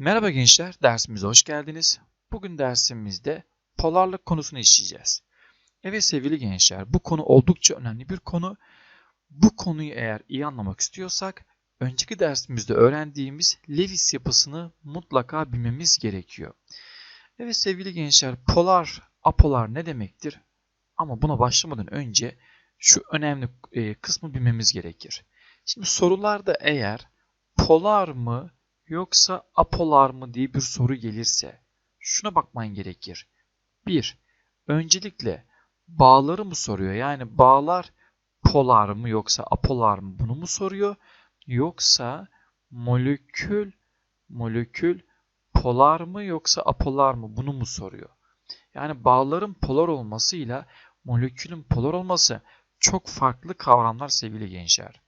Merhaba gençler, dersimize hoş geldiniz. Bugün dersimizde polarlık konusunu işleyeceğiz. Evet sevgili gençler, bu konu oldukça önemli bir konu. Bu konuyu eğer iyi anlamak istiyorsak, önceki dersimizde öğrendiğimiz Lewis yapısını mutlaka bilmemiz gerekiyor. Evet sevgili gençler, polar, apolar ne demektir? Ama buna başlamadan önce şu önemli e, kısmı bilmemiz gerekir. Şimdi sorularda eğer polar mı, yoksa apolar mı diye bir soru gelirse şuna bakman gerekir. 1. Öncelikle bağları mı soruyor? Yani bağlar polar mı yoksa apolar mı bunu mu soruyor? Yoksa molekül molekül polar mı yoksa apolar mı bunu mu soruyor? Yani bağların polar olmasıyla molekülün polar olması çok farklı kavramlar sevgili gençler.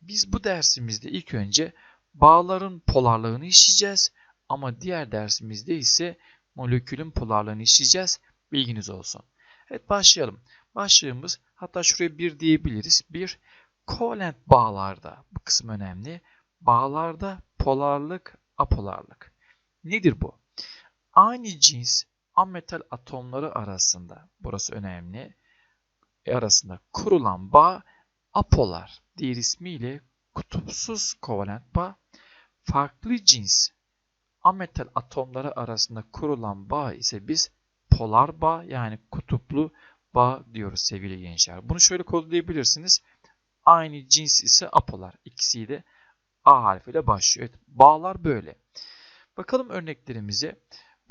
Biz bu dersimizde ilk önce bağların polarlığını işleyeceğiz ama diğer dersimizde ise molekülün polarlığını işleyeceğiz. Bilginiz olsun. Evet başlayalım. Başlığımız hatta şuraya bir diyebiliriz. Bir kovalent bağlarda bu kısım önemli. Bağlarda polarlık, apolarlık. Nedir bu? Aynı cins ametal atomları arasında burası önemli. Arasında kurulan bağ apolar diğer ismiyle kutupsuz kovalent bağ farklı cins ametal atomları arasında kurulan bağ ise biz polar bağ yani kutuplu bağ diyoruz sevgili gençler. Bunu şöyle kodlayabilirsiniz. Aynı cins ise apolar. İkisi de A harfiyle başlıyor. Evet, bağlar böyle. Bakalım örneklerimize.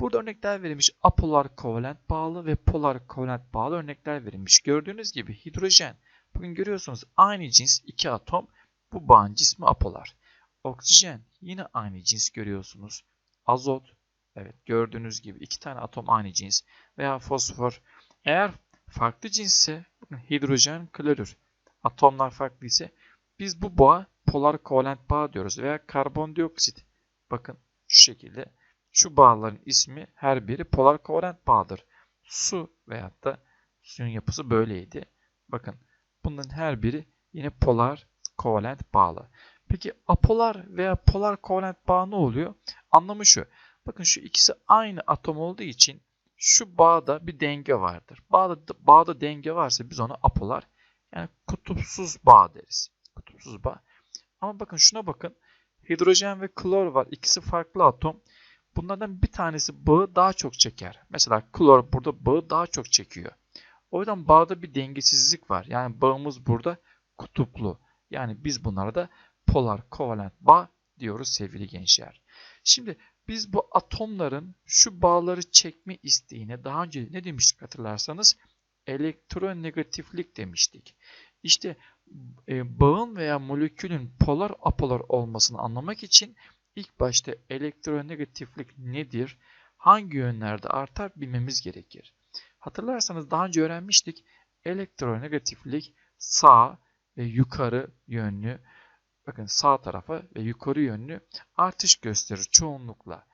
Burada örnekler verilmiş apolar kovalent bağlı ve polar kovalent bağlı örnekler verilmiş. Gördüğünüz gibi hidrojen. Bugün görüyorsunuz aynı cins iki atom. Bu bağın cismi apolar. Oksijen yine aynı cins görüyorsunuz. Azot evet gördüğünüz gibi iki tane atom aynı cins veya fosfor. Eğer farklı cinsse hidrojen, klorür atomlar farklı ise biz bu bağa polar kovalent bağ diyoruz veya karbondioksit. Bakın şu şekilde şu bağların ismi her biri polar kovalent bağdır. Su veyahut da suyun yapısı böyleydi. Bakın bunların her biri yine polar kovalent bağlı. Peki apolar veya polar kovalent bağ ne oluyor? Anlamı şu. Bakın şu ikisi aynı atom olduğu için şu bağda bir denge vardır. Bağda, bağda denge varsa biz ona apolar yani kutupsuz bağ deriz. Kutupsuz bağ. Ama bakın şuna bakın. Hidrojen ve klor var. İkisi farklı atom. Bunlardan bir tanesi bağı daha çok çeker. Mesela klor burada bağı daha çok çekiyor. O yüzden bağda bir dengesizlik var. Yani bağımız burada kutuplu. Yani biz bunlara da polar kovalent bağ diyoruz sevgili gençler. Şimdi biz bu atomların şu bağları çekme isteğine daha önce ne demiştik hatırlarsanız elektronegatiflik demiştik. İşte e, bağın veya molekülün polar apolar olmasını anlamak için ilk başta elektronegatiflik nedir, hangi yönlerde artar bilmemiz gerekir. Hatırlarsanız daha önce öğrenmiştik elektronegatiflik sağ ve yukarı yönlü bakın sağ tarafa ve yukarı yönlü artış gösterir çoğunlukla.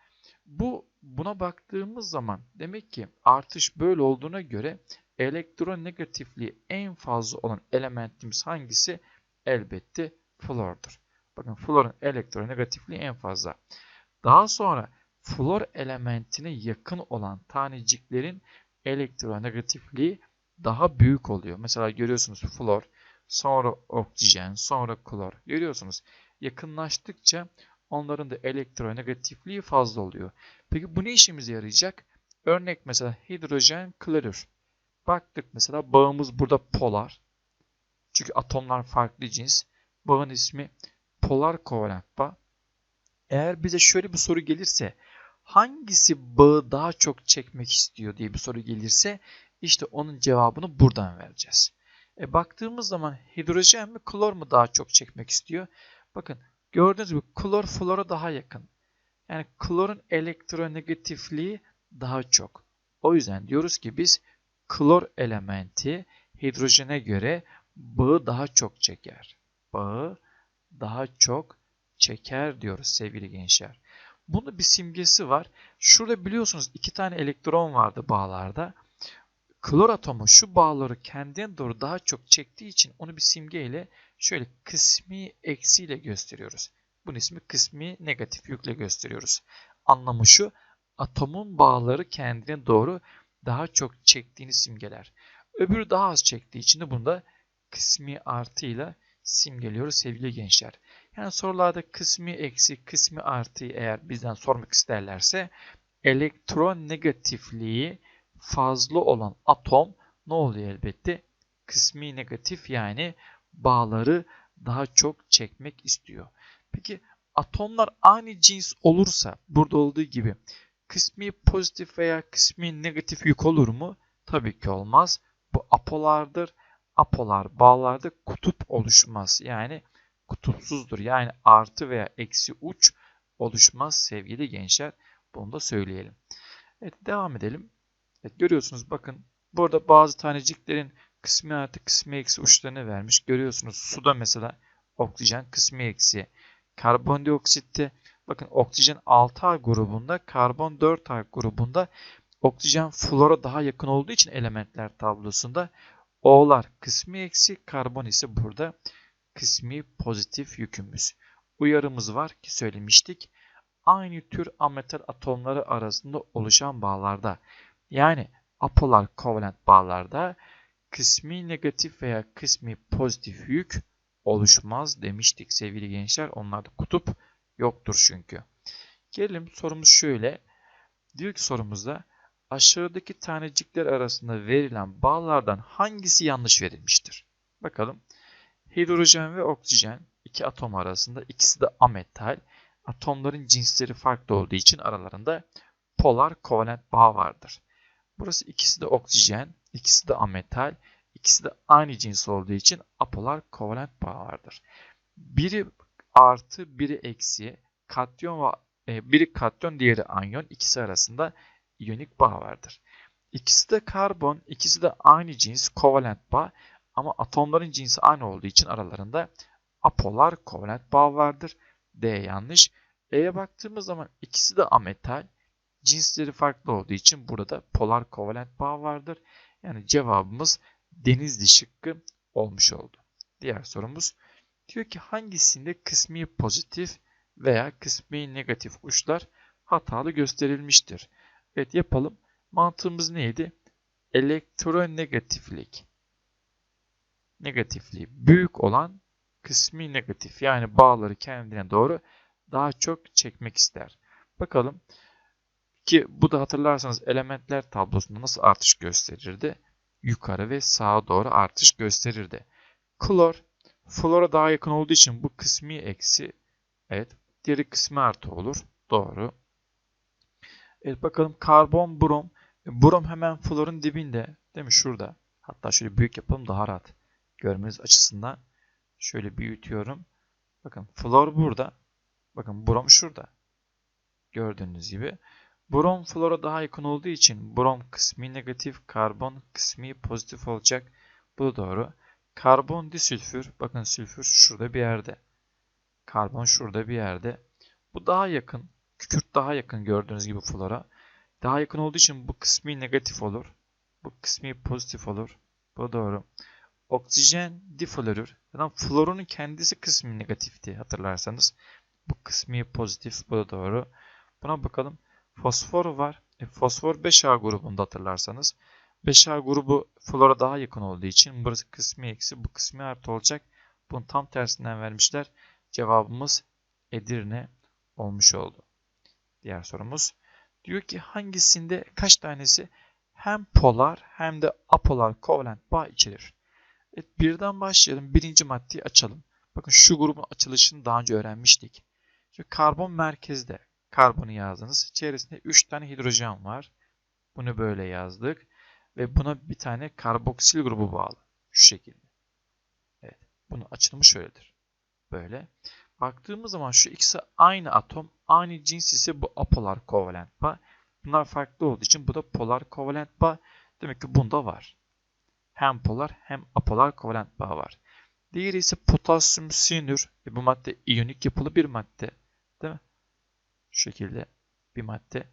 Bu buna baktığımız zaman demek ki artış böyle olduğuna göre elektronegatifliği en fazla olan elementimiz hangisi? Elbette flordur. Bakın florun elektronegatifliği en fazla. Daha sonra flor elementine yakın olan taneciklerin elektronegatifliği daha büyük oluyor. Mesela görüyorsunuz flor sonra oksijen, sonra klor. Görüyorsunuz yakınlaştıkça onların da elektronegatifliği fazla oluyor. Peki bu ne işimize yarayacak? Örnek mesela hidrojen, klorür. Baktık mesela bağımız burada polar. Çünkü atomlar farklı cins. Bağın ismi polar kovalent bağ. Eğer bize şöyle bir soru gelirse hangisi bağı daha çok çekmek istiyor diye bir soru gelirse işte onun cevabını buradan vereceğiz. E, baktığımız zaman hidrojen mi klor mu daha çok çekmek istiyor? Bakın gördüğünüz gibi klor flora daha yakın. Yani klorun elektronegatifliği daha çok. O yüzden diyoruz ki biz klor elementi hidrojene göre bağı daha çok çeker. Bağı daha çok çeker diyoruz sevgili gençler. Bunun bir simgesi var. Şurada biliyorsunuz iki tane elektron vardı bağlarda. Klor atomu şu bağları kendine doğru daha çok çektiği için onu bir simgeyle şöyle kısmi eksiyle gösteriyoruz. Bunun ismi kısmi negatif yükle gösteriyoruz. anlamı şu. Atomun bağları kendine doğru daha çok çektiğini simgeler. Öbürü daha az çektiği için de bunda kısmi artıyla simgeliyoruz sevgili gençler. Yani sorularda kısmi eksi, kısmi artıyı eğer bizden sormak isterlerse elektronegatifliği fazla olan atom ne oluyor elbette? Kısmi negatif yani bağları daha çok çekmek istiyor. Peki atomlar aynı cins olursa burada olduğu gibi kısmi pozitif veya kısmi negatif yük olur mu? Tabii ki olmaz. Bu apolardır. Apolar bağlarda kutup oluşmaz. Yani kutupsuzdur. Yani artı veya eksi uç oluşmaz sevgili gençler. Bunu da söyleyelim. Evet devam edelim. Evet, görüyorsunuz bakın burada bazı taneciklerin kısmi artı kısmi eksi uçlarını vermiş. Görüyorsunuz suda mesela oksijen kısmi eksi. Karbondioksitte bakın oksijen 6A grubunda karbon 4A grubunda oksijen flora daha yakın olduğu için elementler tablosunda O'lar kısmi eksi karbon ise burada kısmi pozitif yükümüz. Uyarımız var ki söylemiştik. Aynı tür ametal atomları arasında oluşan bağlarda yani apolar kovalent bağlarda kısmi negatif veya kısmi pozitif yük oluşmaz demiştik sevgili gençler. Onlarda kutup yoktur çünkü. Gelelim sorumuz şöyle. Diyor ki sorumuzda aşağıdaki tanecikler arasında verilen bağlardan hangisi yanlış verilmiştir? Bakalım. Hidrojen ve oksijen iki atom arasında ikisi de ametal. Atomların cinsleri farklı olduğu için aralarında polar kovalent bağ vardır. Burası ikisi de oksijen, ikisi de ametal, ikisi de aynı cins olduğu için apolar kovalent bağ vardır. Biri artı, biri eksi, katyon ve biri katyon, diğeri anyon ikisi arasında iyonik bağ vardır. İkisi de karbon, ikisi de aynı cins kovalent bağ ama atomların cinsi aynı olduğu için aralarında apolar kovalent bağ vardır. D yanlış. E'ye baktığımız zaman ikisi de ametal. Cinsleri farklı olduğu için burada polar kovalent bağ vardır. Yani cevabımız denizli şıkkı olmuş oldu. Diğer sorumuz diyor ki hangisinde kısmi pozitif veya kısmi negatif uçlar hatalı gösterilmiştir? Evet yapalım. Mantığımız neydi? Elektronegatiflik. Negatifliği büyük olan kısmi negatif yani bağları kendine doğru daha çok çekmek ister. Bakalım ki bu da hatırlarsanız elementler tablosunda nasıl artış gösterirdi? Yukarı ve sağa doğru artış gösterirdi. Klor, flora daha yakın olduğu için bu kısmi eksi, evet, diğeri kısmi artı olur. Doğru. Evet bakalım karbon, brom. Brom hemen florun dibinde. Değil mi? Şurada. Hatta şöyle büyük yapalım daha rahat görmeniz açısından. Şöyle büyütüyorum. Bakın flor burada. Bakın brom şurada. Gördüğünüz gibi. Brom flora daha yakın olduğu için brom kısmi negatif, karbon kısmi pozitif olacak. Bu da doğru. Karbon disülfür. Bakın sülfür şurada bir yerde. Karbon şurada bir yerde. Bu daha yakın. Kükürt daha yakın gördüğünüz gibi flora. Daha yakın olduğu için bu kısmi negatif olur. Bu kısmi pozitif olur. Bu doğru. Oksijen diflorür. Zaten florunun kendisi kısmi negatifti hatırlarsanız. Bu kısmi pozitif. Bu da doğru. Buna bakalım. Fosfor var. E, fosfor 5A grubunda hatırlarsanız. 5A grubu flora daha yakın olduğu için burası kısmi eksi bu kısmi artı olacak. Bunun tam tersinden vermişler. Cevabımız Edirne olmuş oldu. Diğer sorumuz. Diyor ki hangisinde kaç tanesi hem polar hem de apolar kovalent bağ içerir? Evet, birden başlayalım. Birinci maddeyi açalım. Bakın şu grubun açılışını daha önce öğrenmiştik. Şimdi karbon merkezde. Karbonu yazdınız. İçerisinde 3 tane hidrojen var. Bunu böyle yazdık. Ve buna bir tane karboksil grubu bağlı. Şu şekilde. Evet. Bunun açılımı şöyledir. Böyle. Baktığımız zaman şu ikisi aynı atom, aynı cins ise bu apolar kovalent bağ. Bunlar farklı olduğu için bu da polar kovalent bağ. Demek ki bunda var. Hem polar hem apolar kovalent bağ var. Diğeri ise potasyum sinür. E bu madde iyonik yapılı bir madde. Şu şekilde bir madde.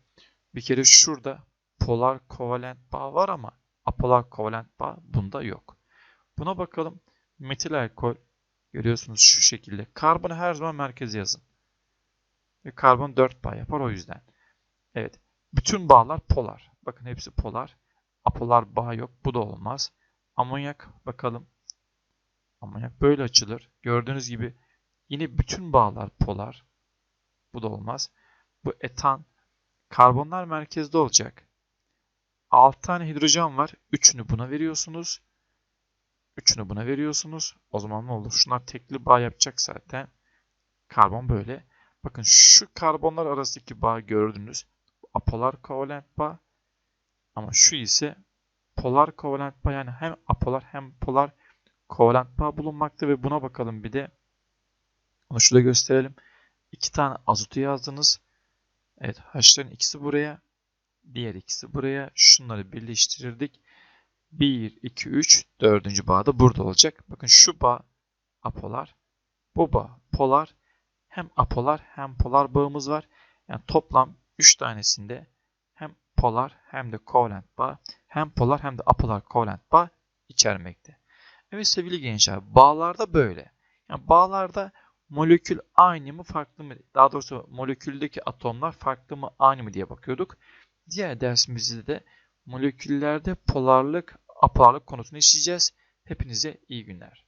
Bir kere şurada polar kovalent bağ var ama apolar kovalent bağ bunda yok. Buna bakalım. Metil alkol görüyorsunuz şu şekilde. Karbonu her zaman merkeze yazın. Ve karbon 4 bağ yapar o yüzden. Evet. Bütün bağlar polar. Bakın hepsi polar. Apolar bağ yok. Bu da olmaz. Amonyak bakalım. Amonyak böyle açılır. Gördüğünüz gibi yine bütün bağlar polar. Bu da olmaz. Bu etan karbonlar merkezde olacak. 6 tane hidrojen var. 3'ünü buna veriyorsunuz. 3'ünü buna veriyorsunuz. O zaman ne olur? Şunlar tekli bağ yapacak zaten. Karbon böyle. Bakın şu karbonlar arasındaki bağ gördünüz. Apolar kovalent bağ. Ama şu ise polar kovalent bağ. Yani hem apolar hem polar kovalent bağ bulunmakta ve buna bakalım bir de. Onu şurada gösterelim. İki tane azotu yazdınız. Evet H'ların ikisi buraya. Diğer ikisi buraya. Şunları birleştirirdik. 1, 2, 3, dördüncü bağ da burada olacak. Bakın şu bağ apolar. Bu bağ polar. Hem apolar hem polar bağımız var. Yani toplam 3 tanesinde hem polar hem de kovalent bağ hem polar hem de apolar kovalent bağ içermekte. Evet sevgili gençler bağlarda böyle. Yani bağlarda molekül aynı mı farklı mı? Daha doğrusu moleküldeki atomlar farklı mı aynı mı diye bakıyorduk. Diğer dersimizde de moleküllerde polarlık, apolarlık konusunu işleyeceğiz. Hepinize iyi günler.